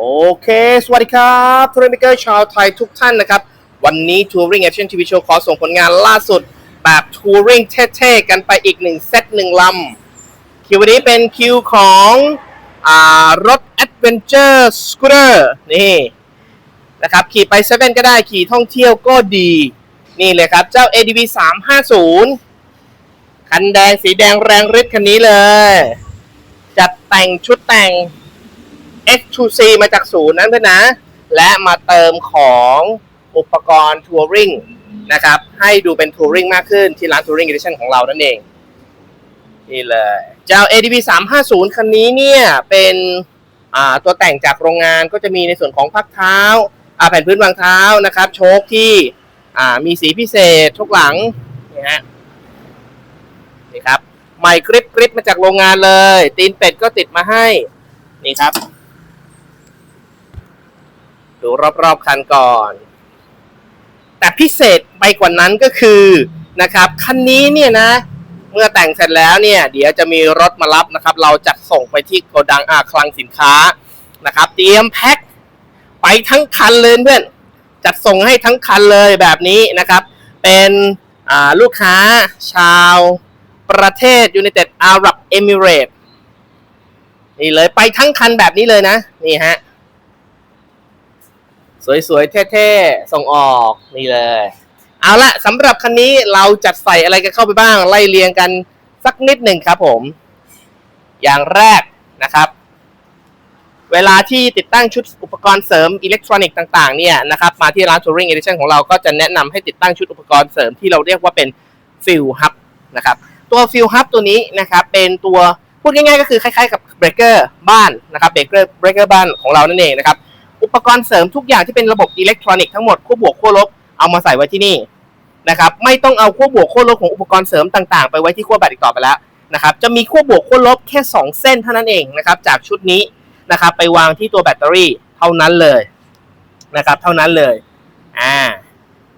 โอเค สวัสดีครับทัวริงเมเกอร์ชาวไทยทุกท่านนะครับ วันนี้ทัวริงแอคชั่นทีวีโชว์ขอส่งผลงานล่าสุด แบบทัวริงเท่ๆ กันไปอีกหนึ่งเซตหนึ่งลำ คิววันนี้เป็นคิวของอรถ Adventure Scooter นี่นะครับ ขี่ไปเซเว่นก็ได้ขี่ท่องเที่ยวก็ดี นี่เลยครับ เจ้า ADV 350 คันแดงสีแดงแรงฤทธิ์คันนี้เลย จัดแต่งชุดแต่ง X2C มาจากศูนย์นั้นเพื่อนนะ และมาเติมของอุปกรณ์ทัวริงนะครับ ให้ดูเป็นทัวริงมากขึ้นที่ร้านทัวริง Edition ของเรานั่นเอง นี่เลยเจ้า ADB 350 คันนี้เนี่ยเป็นตัวแต่งจากโรงงานก็จะมีในส่วนของพักเท้าแผ่นพื้นวางเท้านะครับ โชคที่มีสีพิเศษทุกหลังนี่ฮะนี่ครับใหม่กริปกริปมาจากโรงงานเลย ตีนเป็ดก็ติดมาให้ นี่ครับ ดูรอบๆคันก่อน แต่พิเศษไปกว่านั้นก็คือนะครับคันนี้เนี่ยนะ เมื่อแต่งเสร็จแล้วเนี่ย เดี๋ยวจะมีรถมารับนะครับ เราจัดส่งไปที่โกดังอาคลังสินค้านะครับ เตรียมแพ็คไปทั้งคันเลยเพื่อนจัดส่งให้ทั้งคันเลยแบบนี้นะครับ เป็นลูกค้าชาวประเทศยู n นเต็ดอาหรับเอมิเรตนี่เลยไปทั้งคันแบบนี้เลยนะ นี่ฮะ สวยๆ เท่ๆ ส่งออกนี่เลย เอาละสำหรับคันนี้เราจัดใส่อะไรกันเข้าไปบ้าง ไล่เรียงกันสักนิดหนึ่งครับผม อย่างแรกนะครับ เวลาที่ติดตั้งชุดอุปกรณ์เสริมอิเล็กทรอนิกส์ต่างๆเนี่ยนะครับมาที่ร้าน Touring Edition ของเราก็จะแนะนำให้ติดตั้งชุดอุปกรณ์เสริมที่เราเรียกว่าเป็น Fuel Hub นะครับตัว Fuel Hub ตัวนี้นะครับเป็นตัวพูดง่ายๆ ก็คือคล้ายๆกับเบรกเกอร์บ้านนะครับเบรกเกอร์เบรกเกอร์บ้านของเรานั่นเองนะครับ อุปกรณ์เสริมทุกอย่างที่เป็นระบบอิเล็กทรอนิกส์ทั้งหมดขั้วบวกขั้วลบเอามาใส่ไว้ที่นี่นะครับไม่ต้องเอาขั้วบวกขั้วลบของอุปกรณ์เสริมต่างๆ ไปไว้ที่ขั้วแบตอีกต่อไปแล้วนะครับจะมีขั้วบวกขั้วลบแค่ 2 เส้นเท่านั้นเองนะครับจากชุดนี้นะครับไปวางที่ตัวแบตเตอรี่เท่านั้นเลยนะครับเท่านั้นเลยอ่า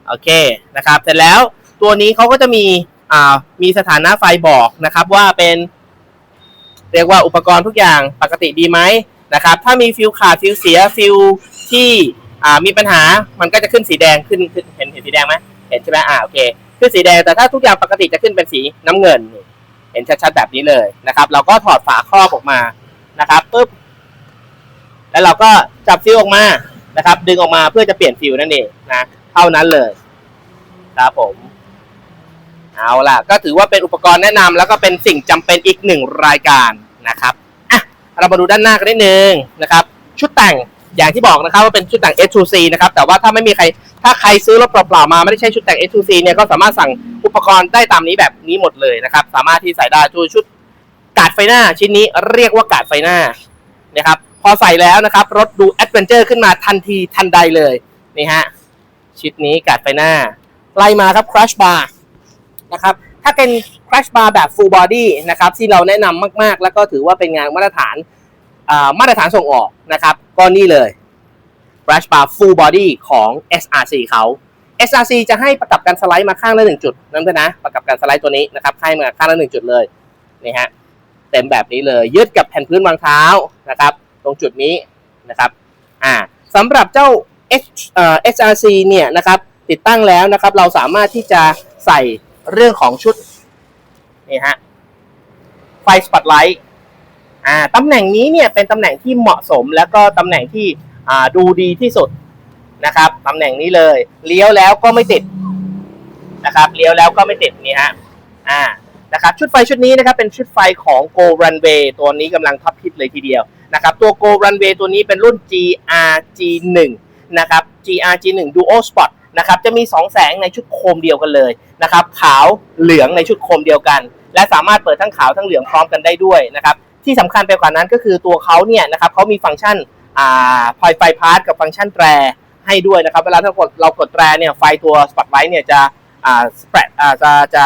โอเคนะครับเสร็จแล้วตัวนี้เขาก็จะมีอ่ามีสถานะไฟบอกนะครับว่าเป็น เรียกว่าอุปกรณ์ทุกอย่างปกติดีไหม นะครับ ถ้ามีฟิวขาดฟิวเสียฟิวที่อ่ามีปัญหามันก็จะขึ้นสีแดงขึ้นขึ้นเห็นเห็นสีแดงไหมเห็นใช่ไหมอ่าโอเคขึ้นสีแดงแต่ถ้าทุกอย่างปกติจะขึ้นเป็นสีน้ำเงิน เห็นชัดๆแบบนี้เลยนะครับ เราก็ถอดฝาครอบออกมานะครับปุ๊บแล้วเราก็จับฟิวออกมานะครับ ดึงออกมาเพื่อจะเปลี่ยนฟิวนั่นเองนะเท่านั้นเลยครับผมเอาล่ะ ก็ถือว่าเป็นอุปกรณ์แนะนำแล้วก็เป็นสิ่งจำเป็นอีกหนึ่งรายการนะครับ เรามาดูด้านหน้ากันนิดนึงนะครับ ชุดแต่งอย่างที่บอกนะครับว่าเป็นชุดแต่ง S2C นะครับ แต่ว่าถ้าไม่มีใครถ้าใครซื้อรถเปล่าๆมาไม่ได้ใช้ชุดแต่ง S2C เนี่ยก็สามารถสั่งอุปกรณ์ได้ตามนี้แบบนี้หมดเลยนะครับ สามารถที่ใส่ได้ชุดชุดกาดไฟหน้าชิ้นนี้เรียกว่ากาดไฟหน้านะครับ พอใส่แล้วนะครับ รถดูแอดเวนเจอร์ขึ้นมาทันทีทันใดเลยนี่ฮะชุดนี้กาดไฟหน้า ไล่มาครับ crash bar นะครับ ถ้าเป็น crash bar แบบ full body นะครับที่เราแนะนำมากๆ แล้วก็ถือว่าเป็นงานมาตรฐานมาตรฐานส่งออกนะครับ ก็นี่เลย crash bar full body ของ SRC เขา SRC จะให้ประกับการสไลด์มาข้างละหนึ่งจุดนั่นคือนะ ประกับการสไลด์ตัวนี้นะครับให้มาข้างละหนึ่งจุดเลยนี่ฮะเต็มแบบนี้เลยยึดกับแผ่นพื้นวางเท้านะครับ ตรงจุดนี้นะครับอ่าสำหรับเจ้า H เอ่อ SRC เนี่ยนะครับติดตั้งแล้วนะครับ เราสามารถที่จะใส่ เรื่องของชุดนี่ฮะไฟสปอตไลท์อ่าตำแหน่งนี้เนี่ยเป็นตำแหน่งที่เหมาะสมแล้วก็ตำแหน่งที่อ่าดูดีที่สุดนะครับตำแหน่งนี้เลย เลี้ยวแล้วก็ไม่ติดนะครับ เลี้ยวแล้วก็ไม่ติดนี่ฮะอ่านะครับชุดไฟชุดนี้นะครับเป็นชุดไฟของ Go Runway ตัวนี้กำลังท็อปฮิตเลยทีเดียวนะครับตัว Go Runway ตัวนี้เป็นรุ่น GRG1 นะครับ GRG1 Duo Spot นะครับจะมี 2 แสงในชุดโคมเดียวกันเลยนะครับขาวเหลืองในชุดโคมเดียวกัน และสามารถเปิดทั้งขาวทั้งเหลืองพร้อมกันได้ด้วยนะครับที่สำคัญไปกว่านั้นก็คือตัวเขาเนี่ยนะครับเขามีฟังก์ชันอ่าพอยไฟพาร์ทกับฟังก์ชันแตรให้ด้วยนะครับเวลาถ้ากดเรากดแตรเนี่ยไฟตัวสปอตไลท์เนี่ยจะอ่าสเปรดอ่าจะจะ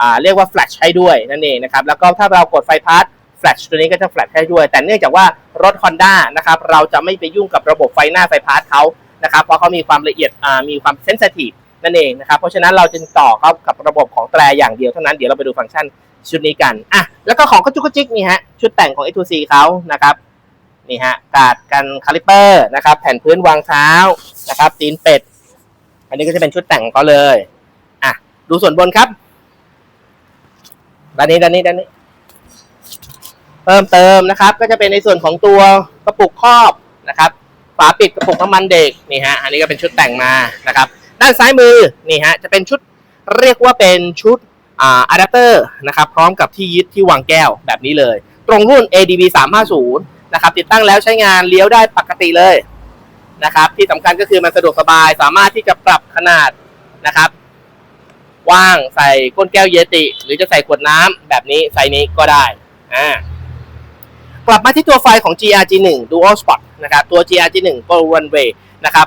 อ่าเรียกว่าแฟลชให้ด้วยนั่นเองนะครับแล้วก็ถ้าเรากดไฟพาร์ทแฟลชตัวนี้ก็จะแฟลชให้ด้วย แต่เนื่องจากว่ารถ Honda นะครับเราจะไม่ไปยุ่งกับระบบไฟหน้าไฟพาร์ทเขา นะครับเพราะเขามีความละเอียดมีความเซนซิทีฟนั่นเองนะครับเพราะฉะนั้นเราจึงต่อเข้ากับระบบของแตรอย่างเดียวเท่านั้นเดี๋ยวเราไปดูฟังก์ชันชุดนี้กันอะแล้วก็ของกระจุกกระจิกนี่ฮะชุดแต่งของ A2C เขานะครับนี่ฮะกาดกันคาลิปเปอร์นะครับแผ่นพื้นวางเท้านะครับตีนเป็ด อันนี้ก็จะเป็นชุดแต่งของเขาเลยอะดูส่วนบนครับด้านนี้ด้านนี้ด้านนี้ เพิ่มเติมนะครับ ก็จะเป็นในส่วนของตัวกระปุกครอบนะครับ ฝาปิดกระปุกน้ำมันเด็กนี่ฮะอันนี้ก็เป็นชุดแต่งมานะครับด้านซ้ายมือนี่ฮะจะเป็นชุดเรียกว่าเป็นชุดอ่าอะแดปเตอร์นะครับพร้อมกับที่ยึดที่วางแก้วแบบนี้เลย ตรงรุ่น ADB 350นะครับติดตั้งแล้วใช้งานเลี้ยวได้ปกติเลยนะครับที่สำคัญก็คือมันสะดวกสบายสามารถที่จะปรับขนาดนะครับว่างใส่ก้นแก้วเยติ หรือจะใส่ขวดน้ำแบบนี้ไซส์นี้ก็ได้อ่ากลับมาที่ตัวไฟของ GRG1 Dual Spot นะครับตัว GRG1 Go Runway นะครับ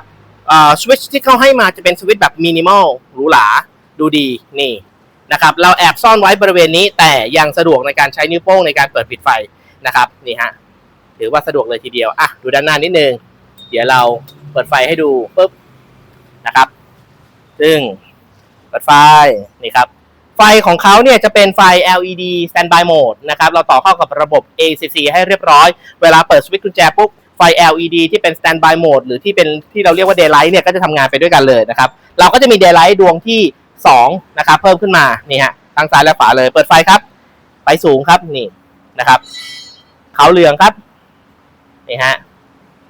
สวิตช์ที่เขาให้มาจะเป็นสวิตช์แบบมินิมอลหรูหราดูดีนี่นะครับเราแอบซ่อนไว้บริเวณนี้แต่ยังสะดวกในการใช้นิ้วโป้งในการเปิดปิดไฟนะครับนี่ฮะถือว่าสะดวกเลยทีเดียวอะดูด้านหน้านิดนึง เดี๋ยวเราเปิดไฟให้ดูปุ๊บนะครับ ซึ่งเปิดไฟนี่ครับ ไฟของเขาเนี่ยจะเป็นไฟ LED standby mode นะครับ เราต่อเข้ากับระบบ ACC ให้เรียบร้อย เวลาเปิดสวิตช์กุญแจปุ๊บ ไฟ LED ที่เป็น standby mode หรือที่เป็นที่เราเรียกว่า daylight เนี่ยก็จะทำงานไปด้วยกันเลยนะครับ เราก็จะมี daylight ดวงที่2นะครับเพิ่มขึ้นมานี่ฮะทางซ้ายและขวาเลยเปิดไฟครับไฟสูงครับนี่นะครับเขาวเหลืองครับนี่ฮะ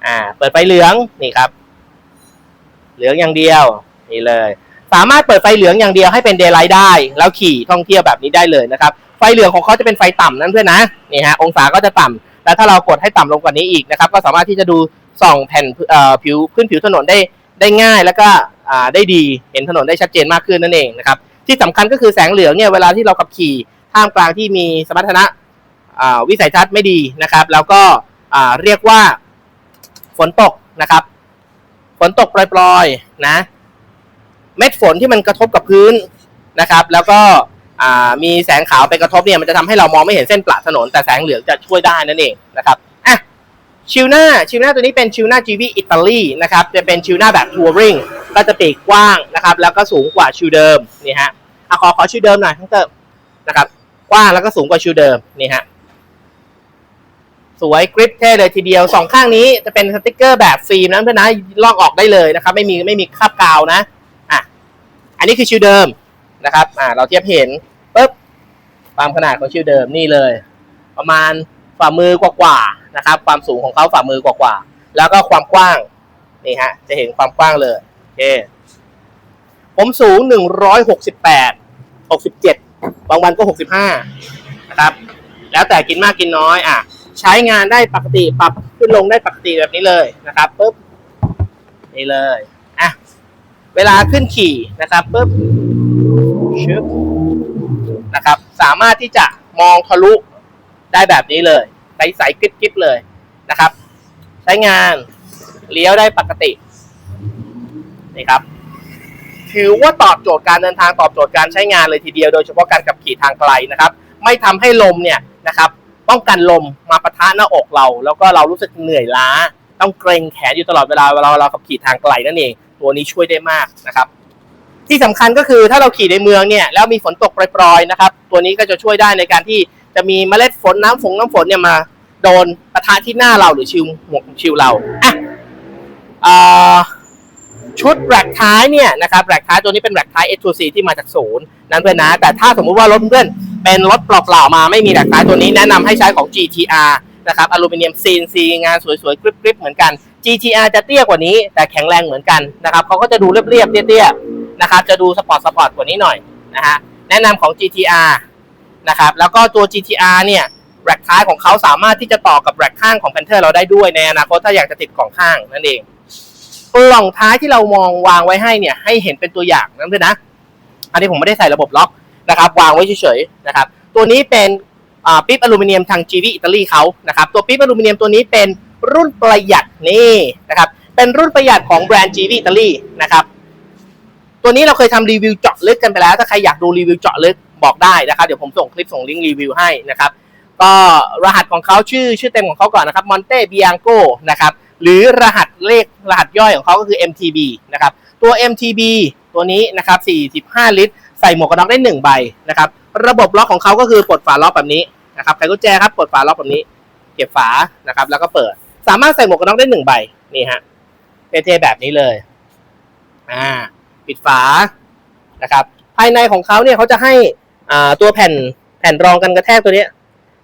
อ่า เปิดไฟเหลืองนี่ครับ เหลืองอย่างเดียวนี่เลย สามารถเปิดไฟเหลืองอย่างเดียวให้เป็นเดย์ไลท์ได้ แล้วขี่ท่องเที่ยวแบบนี้ได้เลยนะครับไฟเหลืองของเขาจะเป็นไฟต่ำนั่นเพื่อนนะนี่ฮะองศาก็จะต่ำ แล้วถ้าเรากดให้ต่ำลงกว่านี้อีกนะครับ ก็สามารถที่จะดูส่องแผ่นผิวพื้นผิวถนนได้ได้ง่าย แล้วก็ได้ดีเห็นถนนได้ชัดเจนมากขึ้นนั่นเองนะครับ ที่สำคัญก็คือแสงเหลืองเนี่ยเวลาที่เราขับขี่ท่ามกลางที่มีสมรรถนะวิสัยทัศน์ไม่ดีนะครับ แล้วก็เรียกว่าฝนตกนะครับ ฝนตกปล่อยๆนะ เม็ดฝนที่มันกระทบกับพื้นนะครับ แล้วก็ มีแสงขาวไปกระทบเนี่ยมันจะทำให้เรามองไม่เห็นเส้นประถนน แต่แสงเหลืองจะช่วยได้นั่นเองนะครับอะชิลหน้าชิลหน้าตัวนี้เป็นชิลหน้า GV อิตาลีนะครับจะเป็นชิลหน้าแบบทัวริงก็จะปีกกว้างนะครับ แล้วก็สูงกว่าชิลเดิมนี่ฮะอะขอขอชิลเดิมหน่อยทั้งเติมนะครับ กว้างแล้วก็สูงกว่าชิลเดิมนี่ฮะสวยกริปเท่เลยทีเดียวสองข้างนี้จะเป็นสติกเกอร์แบบฟิล์มนะเพื่อนนะลอกออกได้เลยนะครับ ไม่มีไม่มีคราบกาวนะอันนี้คือชิวเดิมนะครับอ่าเราเทียบเห็น ปุ๊บความขนาดของชิวเดิมนี่เลย ประมาณฝ่ามือกว่าๆนะครับ ความสูงของเขาฝ่ามือกว่าๆแล้วก็ความกว้างนี่ฮะจะเห็นความกว้างเลยโอเคผมสูงหนึ่งร้อยหกสิบแปดหกสิบเจ็ดบางวันก็หกสิบห้านะครับ แล้วแต่กินมากกินน้อยอะใช้งานได้ปกติปรับขึ้นลงได้ปกติแบบนี้เลยนะครับปุ๊บนี่เลยอะเวลาขึ้นขี่นะครับปุ๊บชึบ นะครับ สามารถที่จะมองทะลุได้แบบนี้เลยใสๆกริบๆเลยนะครับ ใช้งานเลี้ยวได้ปกตินี่ครับถือว่าตอบโจทย์การเดินทางตอบโจทย์การใช้งานเลยทีเดียวโดยเฉพาะการขับขี่ทางไกลนะครับ ไม่ทำให้ลมเนี่ยนะครับป้องกันลมมาปะทะหน้าอกเรา แล้วก็เรารู้สึกเหนื่อยล้า ต้องเกรงแขนอยู่ตลอดเวลาเวลาเราขับขี่ทางไกลนั่นเอง ตัวนี้ช่วยได้มากนะครับ ที่สำคัญก็คือถ้าเราขี่ในเมืองเนี่ยแล้วมีฝนตกปรยๆนะครับ ตัวนี้ก็จะช่วยได้ในการที่จะมีเมล็ดฝนน้ำฝนน้ำฝนเนี่ยมา โดนปะทะที่หน้าเราหรือชิวหมวกชิวเราอะอชุดแร็กท้ายเนี่ยนะครับแร็กท้ายตัวนี้เป็นแร็กท้าย S2C ที่มาจากศูนย์นั้นเพื่อนนะแต่ถ้าสมมุติว่ารถเพื่อนเป็นรถเปล่าๆมาไม่มีแร็กท้ายตัวนี้แนะนำให้ใช้ของ GTR นะครับอลูมิเนียม CNC งานสวยๆกริบๆเหมือนกัน GTR จะเตี้ยกว่านี้แต่แข็งแรงเหมือนกันนะครับเขาก็จะดูเรียบๆเตี้ยๆ นะครับจะดูสปอร์ตสปอร์ตกว่านี้หน่อยนะฮะแนะนำของ GTR นะครับแล้วก็ตัว GTR เนี่ยแร็กท้ายของเขาสามารถที่จะต่อกับแร็กข้างของ Panther เราได้ด้วยในอนาคตถ้าอยากจะติดกล่องข้างนั่นเองกล่องท้ายที่เรามองวางไว้ให้เนี่ยให้เห็นเป็นตัวอย่างนั่นเลยนะ อันนี้ผมไม่ได้ใส่ระบบล็อกนะครับวางไว้เฉยๆนะครับตัวนี้เป็นปิ๊บอลูมิเนียมทาง GV อิตาลีเขานะครับตัวปิ๊บอลูมิเนียมตัวนี้เป็นรุ่นประหยัดนี่นะครับเป็นรุ่นประหยัดของแบรนด์ GV อิตาลีนะครับ ตัวนี้เราเคยทำรีวิวเจาะลึกกันไปแล้ว ถ้าใครอยากดูรีวิวเจาะลึกบอกได้นะครับ เดี๋ยวผมส่งคลิปส่งลิงก์รีวิวให้นะครับ ก็รหัสของเขาชื่อชื่อเต็มของเขาก่อนนะครับ Monte Bianco นะครับ หรือรหัสเลขรหัสย่อยของเขาก็คือ MTB นะครับ ตัว MTB ตัวนี้นะครับ 45 ลิตร ใส่หมวกกันน็อกได้ 1 ใบนะครับ ระบบล็อกของเขาก็คือปลดฝาล็อกแบบนี้นะครับไขกุญแจครับปลดฝาล็อกแบบนี้ เก็บฝานะครับ แล้วก็เปิด สามารถใส่หมวกกันน็อกได้หนึ่งใบนี่ฮะเท่ๆแบบนี้เลย อ่า ปิดฝานะครับ ภายในของเขาเนี่ยเขาจะให้อ่าตัวแผ่นแผ่นรองกันกระแทกตัวนี้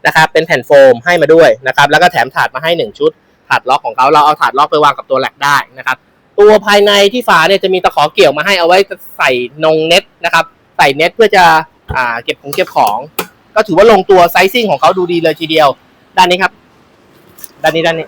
นะครับเป็นแผ่นโฟมให้มาด้วยนะครับแล้วก็แถมถาดมาให้หนึ่งชุดถาดล็อกของเขาเราเอาถาดล็อกไปวางกับตัวแหลกได้นะครับตัวภายในที่ฝาเนี่ยจะมีตะขอเกี่ยวมาให้เอาไว้ใส่นงเน็ตนะครับใส่เน็ตเพื่อจะอ่าเก็บของเก็บของ ก็ถือว่าลงตัวไซซิ่งของเขาดูดีเลยทีเดียว ด้านนี้ครับ ด้านนี้ด้านนี้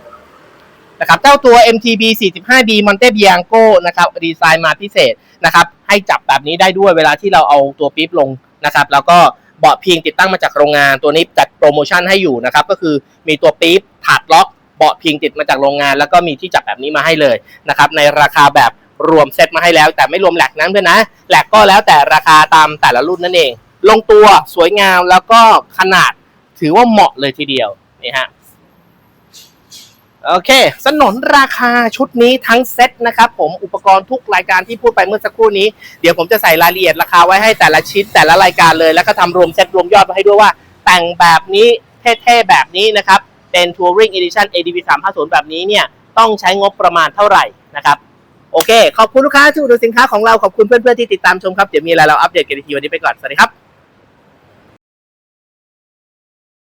นะครับเจ้าตัว MTB 45D Monte Bianco นะครับดีไซน์มาพิเศษนะครับให้จับแบบนี้ได้ด้วยเวลาที่เราเอาตัวปี๊บลงนะครับแล้วก็เบาะพิงติดตั้งมาจากโรงงานตัวนี้จัดโปรโมชั่นให้อยู่นะครับก็คือมีตัวปี๊บถาดล็อกเบาะพิงติดมาจากโรงงาน แล้วก็มีที่จับแบบนี้มาให้เลยนะครับในราคาแบบรวมเซ็ตมาให้แล้ว แต่ไม่รวมแหลกนั้นเพื่อนนะแหลกก็แล้วแต่ราคาตามแต่ละรุ่นนั่นเอง ลงตัวสวยงามแล้วก็ขนาดถือว่าเหมาะเลยทีเดียวนี่ฮะ โอเค สนนราคาชุดนี้ทั้งเซ็ตนะครับผมอุปกรณ์ทุกรายการที่พูดไปเมื่อสักครู่นี้ เดี๋ยวผมจะใส่รายละเอียดราคาไว้ให้แต่ละชิ้นแต่ละรายการเลย แล้วก็ทำรวมเซ็ตรวมยอดไว้ให้ด้วยว่า แต่งแบบนี้เท่ๆแบบนี้นะครับ เป็น Touring Edition ADV 350 แบบนี้เนี่ย ต้องใช้งบประมาณเท่าไหร่นะครับ โอเค ขอบคุณลูกค้าที่อุดหนุนสินค้าของเราขอบคุณเพื่อนๆที่ติดตามชมครับเดี๋ยวมีอะไรเราอัปเดตกันอีกทีวันนี้ไปก่อนสวัสดีครับ